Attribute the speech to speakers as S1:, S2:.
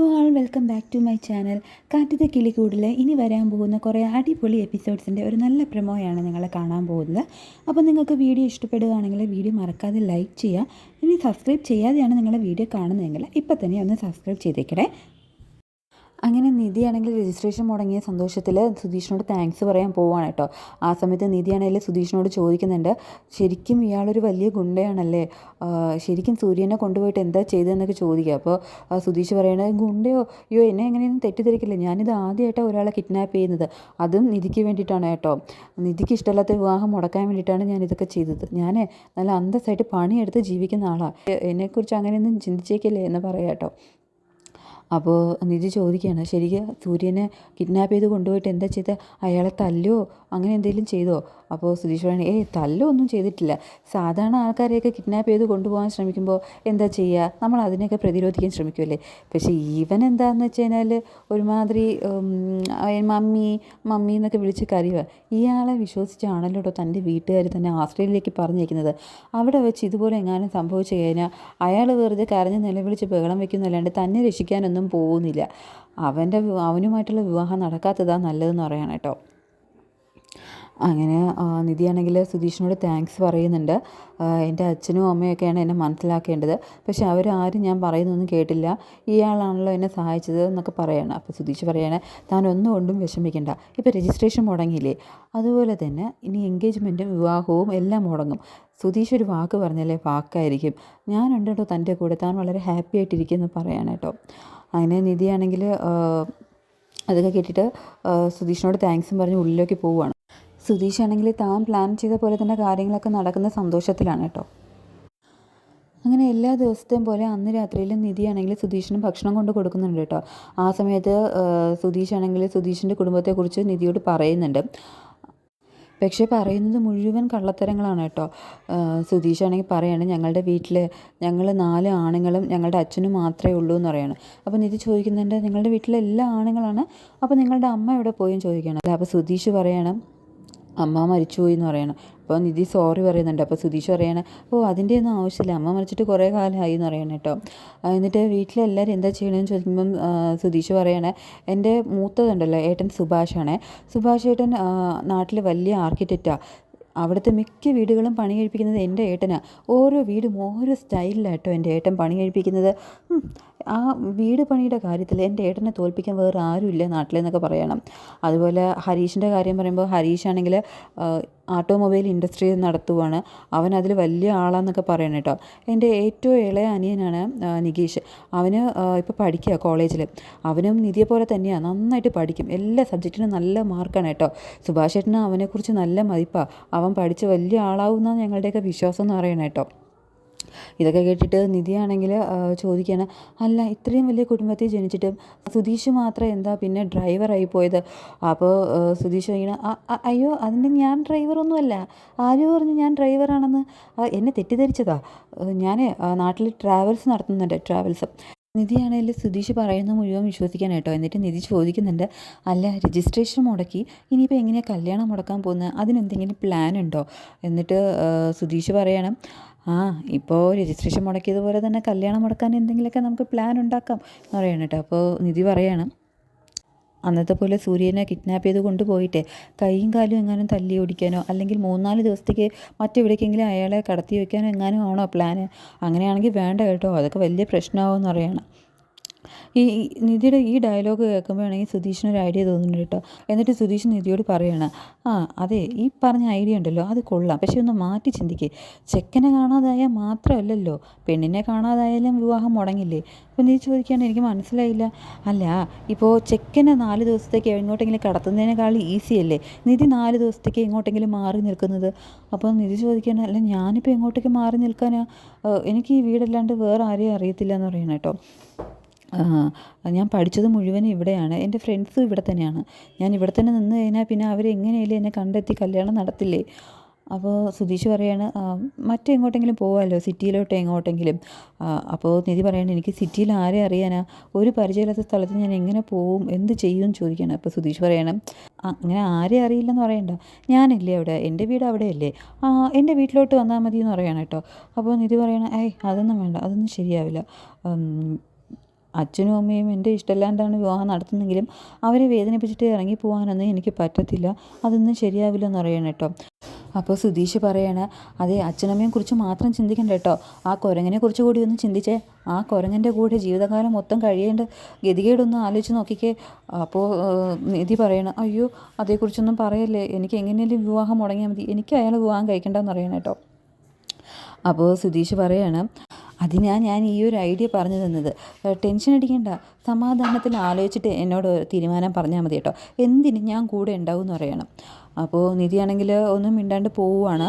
S1: All welcome back to my channel കാറ്റത്തെ കിളിക്കൂടിൽ ഇനി വരാൻ പോകുന്ന കുറേ അടിപൊളി എപ്പിസോഡ്സിന്റെ ഒരു നല്ല പ്രമോയാണ് നിങ്ങൾ കാണാൻ പോകുന്നത്. അപ്പോൾ നിങ്ങൾക്ക് വീഡിയോ ഇഷ്ടപ്പെടുകയാണെങ്കിൽ വീഡിയോ മറക്കാതെ ലൈക്ക് ചെയ്യുക. ഇനി സബ്സ്ക്രൈബ് ചെയ്യാതെയാണ് നിങ്ങളുടെ വീഡിയോ കാണുന്നതെങ്കിൽ ഇപ്പോൾ തന്നെ ഒന്ന് സബ്സ്ക്രൈബ് ചെയ്തേക്കണേ. അങ്ങനെ നിധി ആണെങ്കിൽ രജിസ്ട്രേഷൻ മുടങ്ങിയ സന്തോഷത്തിൽ സുധീഷിനോട് താങ്ക്സ് പറയാൻ പോവാണ് കേട്ടോ. ആ സമയത്ത് നിധിയാണെങ്കിൽ സുധീഷിനോട് ചോദിക്കുന്നുണ്ട് ശരിക്കും ഇയാളൊരു വലിയ ഗുണ്ടയാണല്ലേ? ശരിക്കും സൂര്യനെ കൊണ്ടുപോയിട്ട് എന്താ ചെയ്തതെന്നൊക്കെ ചോദിക്കുക അപ്പോൾ സുധീഷ് പറയണത് ഗുണ്ടയോ? അയ്യോ എന്നെ എങ്ങനെയൊന്നും തെറ്റിദ്ധരിക്കില്ല. ഞാനിത് ആദ്യമായിട്ടാണ് ഒരാളെ കിഡ്നാപ്പ് ചെയ്യുന്നത്. അതും നിധിക്ക് വേണ്ടിയിട്ടാണ് കേട്ടോ. നിധിക്ക് ഇഷ്ടമല്ലാത്ത വിവാഹം മുടക്കാൻ വേണ്ടിയിട്ടാണ് ഞാൻ ഇതൊക്കെ ചെയ്തത്. ഞാൻ നല്ല അന്തസ്സായിട്ട് പണിയെടുത്ത് ജീവിക്കുന്ന ആളാണ് എന്നെക്കുറിച്ച് അങ്ങനെയൊന്നും ചിന്തിച്ചേക്കില്ലേ എന്ന് പറയാം കേട്ടോ. അപ്പോൾ നിധി ചോദിക്കുകയാണ് ശരിക്കും സൂര്യനെ കിഡ്നാപ്പ് ചെയ്ത് കൊണ്ടുപോയിട്ട് എന്താ ചെയ്ത? അയാളെ തല്ലോ അങ്ങനെ എന്തെങ്കിലും ചെയ്തോ? അപ്പോൾ സുധീഷ് പറയുന്നത് ഏയ് തല്ലൊന്നും ചെയ്തിട്ടില്ല. സാധാരണ ആൾക്കാരെയൊക്കെ കിഡ്നാപ്പ് ചെയ്ത് കൊണ്ടുപോകാൻ ശ്രമിക്കുമ്പോൾ എന്താ ചെയ്യുക നമ്മൾ അതിനെയൊക്കെ പ്രതിരോധിക്കാൻ ശ്രമിക്കുമല്ലേ പക്ഷേ ഈവൻ എന്താണെന്ന് വെച്ച് കഴിഞ്ഞാൽ ഒരുമാതിരി മമ്മി മമ്മി എന്നൊക്കെ വിളിച്ച് കരയുക ഇയാളെ വിശ്വസിച്ചാണല്ലോ കേട്ടോ തന്റെ വീട്ടുകാർ തന്നെ ആസ്ട്രേലിയയിലേക്ക് പറഞ്ഞേക്കുന്നത് അവിടെ വെച്ച് ഇതുപോലെ എങ്ങാനും സംഭവിച്ചു കഴിഞ്ഞാൽ അയാൾ വെറുതെ കരഞ്ഞ് നിലവിളിച്ച് ബഹളം വെക്കുന്നല്ലാണ്ട് തന്നെ രക്ഷിക്കാനൊന്നും പോകുന്നില്ല. അവന്റെ അവനുമായിട്ടുള്ള വിവാഹം നടക്കാത്തതാണ് നല്ലതെന്ന് പറയണം കേട്ടോ അങ്ങനെ നിധിയാണെങ്കിൽ സുധീഷിനോട് താങ്ക്സ് പറയുന്നുണ്ട്. എന്റെ അച്ഛനും അമ്മയൊക്കെയാണ് എന്നെ മനസ്സിലാക്കേണ്ടത്. പക്ഷെ അവരാരും ഞാൻ പറയുന്നൊന്നും കേട്ടില്ല. ഇയാളാണല്ലോ എന്നെ സഹായിച്ചത് എന്നൊക്കെ പറയണം. അപ്പോൾ സുധീഷ് പറയുകയാണ് താൻ ഒന്നും കൊണ്ടും വിഷമിക്കണ്ട. ഇപ്പോൾ രജിസ്ട്രേഷൻ മുടങ്ങിയില്ലേ? അതുപോലെ തന്നെ ഇനി എൻഗേജ്മെന്റും വിവാഹവും എല്ലാം മുടങ്ങും. സുധീഷ് ഒരു വാക്ക് പറഞ്ഞാലേ വാക്കായിരിക്കും. ഞാനുണ്ട് കേട്ടോ തന്റെ കൂടെ. താൻ വളരെ ഹാപ്പി ആയിട്ടിരിക്കുമെന്ന് പറയാണ് കേട്ടോ. അങ്ങനെ നിധിയാണെങ്കിൽ അതൊക്കെ കേട്ടിട്ട് സുധീഷിനോട് താങ്ക്സും പറഞ്ഞ് ഉള്ളിലേക്ക് പോവുകയാണ് സുധീഷ് ആണെങ്കിൽ താൻ പ്ലാൻ ചെയ്ത പോലെ തന്നെ കാര്യങ്ങളൊക്കെ നടക്കുന്ന സന്തോഷത്തിലാണ് കേട്ടോ. അങ്ങനെ എല്ലാ ദിവസത്തെയും പോലെ അന്ന് രാത്രിയിലും നിധിയാണെങ്കിൽ സുധീഷിന് ഭക്ഷണം കൊണ്ട് കൊടുക്കുന്നുണ്ട് കേട്ടോ. ആ സമയത്ത് സുധീഷാണെങ്കിൽ സുധീഷിന്റെ കുടുംബത്തെക്കുറിച്ച് നിധിയോട് പറയുന്നുണ്ട്. പക്ഷേ പറയുന്നത് മുഴുവൻ കള്ളത്തരങ്ങളാണ് കേട്ടോ. സുധീഷാണെങ്കിൽ പറയാണ് ഞങ്ങളുടെ വീട്ടിൽ ഞങ്ങൾ നാല് ആണുങ്ങളും ഞങ്ങളുടെ അച്ഛനും മാത്രമേ ഉള്ളൂ എന്ന് പറയാണ്. അപ്പോൾ നിധി ചോദിക്കുന്നുണ്ട് നിങ്ങളുടെ വീട്ടിലെ എല്ലാ ആണുങ്ങളാണ്? അപ്പോൾ നിങ്ങളുടെ അമ്മ എവിടെ പോയും? ചോദിക്കണം അപ്പോൾ സുധീഷ് പറയണം അമ്മ മരിച്ചുപോയി എന്ന് പറയണം. അപ്പോൾ നിധി സോറി പറയുന്നുണ്ട്. അപ്പോൾ സുധീഷ് പറയണേ ഓ അതിന്റെ ഒന്നും ആവശ്യമില്ല. അമ്മ മരിച്ചിട്ട് കുറേ കാലമായി എന്ന് പറയണം കേട്ടോ എന്നിട്ട് വീട്ടിലെല്ലാവരും എന്താ ചെയ്യണമെന്ന് ചോദിക്കുമ്പം സുധീഷ് പറയണേ എന്റെ മൂത്തതുണ്ടല്ലോ ഏട്ടൻ സുഭാഷാണേ. സുഭാഷ് ഏട്ടൻ നാട്ടിൽ വലിയ ആർക്കിടെക്റ്റാണ് അവിടുത്തെ മിക്ക വീടുകളും പണി കഴിപ്പിക്കുന്നത് എന്റെ ഏട്ടനാണ് ഓരോ വീടും ഓരോ സ്റ്റൈലിലാട്ടോ എന്റെ ഏട്ടൻ പണി കഴിപ്പിക്കുന്നത്. ആ വീട് പണിയുടെ കാര്യത്തിൽ എന്റെ ഏട്ടനെ തോൽപ്പിക്കാൻ വേറെ ആരുമില്ല നാട്ടിലെന്നൊക്കെ പറയണം. അതുപോലെ ഹരീഷിന്റെ കാര്യം പറയുമ്പോൾ ഹരീഷ് ഹരീഷാണെങ്കിൽ ഓട്ടോമൊബൈൽ ഇൻഡസ്ട്രി നടത്തുവാണ്. അവൻ അതിൽ വലിയ ആളാന്നൊക്കെ പറയണം കേട്ടോ. എന്റെ ഏറ്റവും ഇളയ അനിയനാണ് നികീഷ്. അവന് ഇപ്പോൾ പഠിക്കുക കോളേജിൽ. അവനും നിധിയെ പോലെ തന്നെയാണ് നന്നായിട്ട് പഠിക്കും. എല്ലാ സബ്ജക്റ്റിനും നല്ല മാർക്കാണ് കേട്ടോ. സുഭാഷ് ഏട്ടന് അവനെക്കുറിച്ച് നല്ല മതിപ്പാണ് അവൻ പഠിച്ച് വലിയ ആളാവുമെന്നാണ് ഞങ്ങളുടെയൊക്കെ വിശ്വാസം എന്ന് പറയണം കേട്ടോ. ഇതൊക്കെ കേട്ടിട്ട് നിധിയാണെങ്കിൽ ചോദിക്കുകയാണ് അല്ല ഇത്രയും വലിയ കുടുംബത്തിൽ ജനിച്ചിട്ടും സുധീഷ് മാത്രം എന്താ പിന്നെ ഡ്രൈവറായി പോയത്? അപ്പോൾ സുധീഷ് ഇങ്ങനെ "അ- അ- അയ്യോ അതിന്റെ ഞാൻ ഡ്രൈവറൊന്നുമല്ല ആരും പറഞ്ഞു ഞാൻ ഡ്രൈവറാണെന്ന് എന്നെ തെറ്റിദ്ധരിച്ചതാ. ഞാൻ നാട്ടിൽ ട്രാവൽസ് നടത്തുന്നുണ്ട് ട്രാവൽസ് നിധിയാണെങ്കിൽ സുധീഷ് പറയുന്ന മുഴുവൻ വിശ്വസിക്കാൻ കേട്ടോ. എന്നിട്ട് നിധി ചോദിക്കുന്നുണ്ട് അല്ല രജിസ്ട്രേഷൻ മുടക്കി. ഇനിയിപ്പോൾ എങ്ങനെയാണ് കല്യാണം മുടക്കാൻ പോകുന്നത്? അതിനെന്തെങ്കിലും പ്ലാൻ ഉണ്ടോ? എന്നിട്ട് സുതീഷ് പറയണം ആ ഇപ്പോൾ രജിസ്ട്രേഷൻ മുടക്കിയതുപോലെ തന്നെ കല്യാണം മുടക്കാൻ എന്തെങ്കിലുമൊക്കെ നമുക്ക് പ്ലാൻ ഉണ്ടാക്കാം. എന്ന് പറയണം കേട്ടോ. അപ്പോൾ നിധി പറയണം അന്നത്തെ പോലെ സൂര്യനെ കിഡ്നാപ്പ് ചെയ്ത് കൊണ്ടുപോയിട്ട് കൈയും കാലും എങ്ങാനും തല്ലി ഓടിക്കാനോ അല്ലെങ്കിൽ മൂന്നാൽ ദിവസത്തേക്ക് മറ്റെവിടേക്കെങ്കിലും അയാളെ കടത്തി വയ്ക്കാനോ എങ്ങാനും ആണോ പ്ലാന് അങ്ങനെയാണെങ്കിൽ വേണ്ട കേട്ടോ. അതൊക്കെ വലിയ പ്രശ്നമാവുമെന്ന് അറിയണം ഈ നിധിയുടെ ഈ ഡയലോഗ് കേൾക്കുമ്പോഴാണെങ്കിൽ സുധീഷിന് ഒരു ഐഡിയ തോന്നുന്നുണ്ട് കേട്ടോ. എന്നിട്ട് സുധീഷ് നിധിയോട് പറയണം ആ അതെ ഈ പറഞ്ഞ ഐഡിയ ഉണ്ടല്ലോ അത് കൊള്ളാം. പക്ഷെ ഒന്ന് മാറ്റി ചിന്തിക്ക്. ചെക്കനെ കാണാതായാൽ മാത്രമല്ലല്ലോ പെണ്ണിനെ കാണാതായാലും വിവാഹം മുടങ്ങില്ലേ? അപ്പോൾ നീ ചോദിക്കുകയാണ് എനിക്ക് മനസ്സിലായില്ല. അല്ല ഇപ്പോൾ ചെക്കനെ നാല് ദിവസത്തേക്ക് എങ്ങോട്ടെങ്കിലും കടത്തുന്നതിനേക്കാൾ ഈസി അല്ലേ? നിധി നാല് ദിവസത്തേക്ക് എങ്ങോട്ടെങ്കിലും മാറി നിൽക്കുന്നത്. അപ്പോൾ നിധി ചോദിക്കുകയാണ് അല്ല ഞാനിപ്പോൾ എങ്ങോട്ടേക്ക് മാറി നിൽക്കാനാ? എനിക്ക് ഈ വീടല്ലാണ്ട് വേറെ ആരെയും അറിയത്തില്ല എന്ന് പറയണം കേട്ടോ. ഞാൻ പഠിച്ചത് മുഴുവനും ഇവിടെയാണ്. എന്റെ ഫ്രണ്ട്സും ഇവിടെ തന്നെയാണ്. ഞാൻ ഇവിടെ തന്നെ നിന്ന് കഴിഞ്ഞാൽ പിന്നെ അവരെങ്ങനെയല്ലേ എന്നെ കണ്ടെത്തി കല്യാണം നടത്തില്ലേ? അപ്പോൾ സുധീഷ് പറയാണ് "ആ, മറ്റെങ്ങോട്ടെങ്കിലും പോവാമല്ലോ സിറ്റിയിലോട്ട് എങ്ങോട്ടെങ്കിലും. അപ്പോൾ നിധി പറയാണ് എനിക്ക് സിറ്റിയിൽ ആരെ അറിയാനാ? ഒരു പരിചയമില്ലാത്ത സ്ഥലത്ത് ഞാൻ എങ്ങനെ പോവും? എന്ത് ചെയ്യും എന്ന് ചോദിക്കുകയാണ്. അപ്പോൾ സുധീഷ് പറയണം അങ്ങനെ ആരെ അറിയില്ലെന്ന് പറയണ്ട. ഞാനില്ലേ അവിടെ? എന്റെ വീട് അവിടെയല്ലേ? എന്റെ വീട്ടിലോട്ട് വന്നാൽ മതി എന്ന് പറയണം കേട്ടോ. അപ്പോൾ നിധി പറയണം ഏയ് അതൊന്നും വേണ്ട. അതൊന്നും ശരിയാവില്ല. അച്ഛനും അമ്മയും എന്റെ ഇഷ്ടമില്ലാണ്ടാണ് വിവാഹം നടത്തുന്നെങ്കിലും അവരെ വേദനിപ്പിച്ചിട്ട് ഇറങ്ങി പോകാനൊന്നും എനിക്ക് പറ്റത്തില്ല. അതൊന്നും ശരിയാവില്ലെന്ന് പറയണം കേട്ടോ. അപ്പോൾ സുധീഷ് പറയാണ് അതെ അച്ഛനമ്മയെ കുറിച്ച് മാത്രം ചിന്തിക്കണ്ട കേട്ടോ. ആ കുരങ്ങനെ കുറിച്ച് കൂടി ഒന്ന് ചിന്തിച്ചേ. ആ കുരങ്ങന്റെ കൂടെ ജീവിതകാലം മൊത്തം കഴിയേണ്ട ഗതികേടൊന്ന് ആലോചിച്ച് നോക്കിക്കേ. അപ്പോൾ നിധി പറയണം അയ്യോ അതേക്കുറിച്ചൊന്നും പറയല്ലേ. എനിക്ക് എങ്ങനെയും വിവാഹം മുടങ്ങിയാൽ മതി. എനിക്ക് അയാൾ വിവാഹം കഴിക്കണ്ടെന്ന് പറയണം കേട്ടോ. അപ്പോൾ സുധീഷ് പറയാണ് അതിനാ ഞാൻ ഈ ഒരു ഐഡിയ പറഞ്ഞു തന്നത്. ടെൻഷൻ അടിക്കണ്ട. സമാധാനത്തിൽ ആലോചിച്ചിട്ട് എന്നോട് തീരുമാനം പറഞ്ഞാൽ മതി കേട്ടോ. എന്തിനും ഞാൻ കൂടെ ഉണ്ടാവും എന്ന് പറയണം അപ്പോൾ നിധിയാണെങ്കിൽ ഒന്നും മിണ്ടാണ്ട് പോവുകയാണ്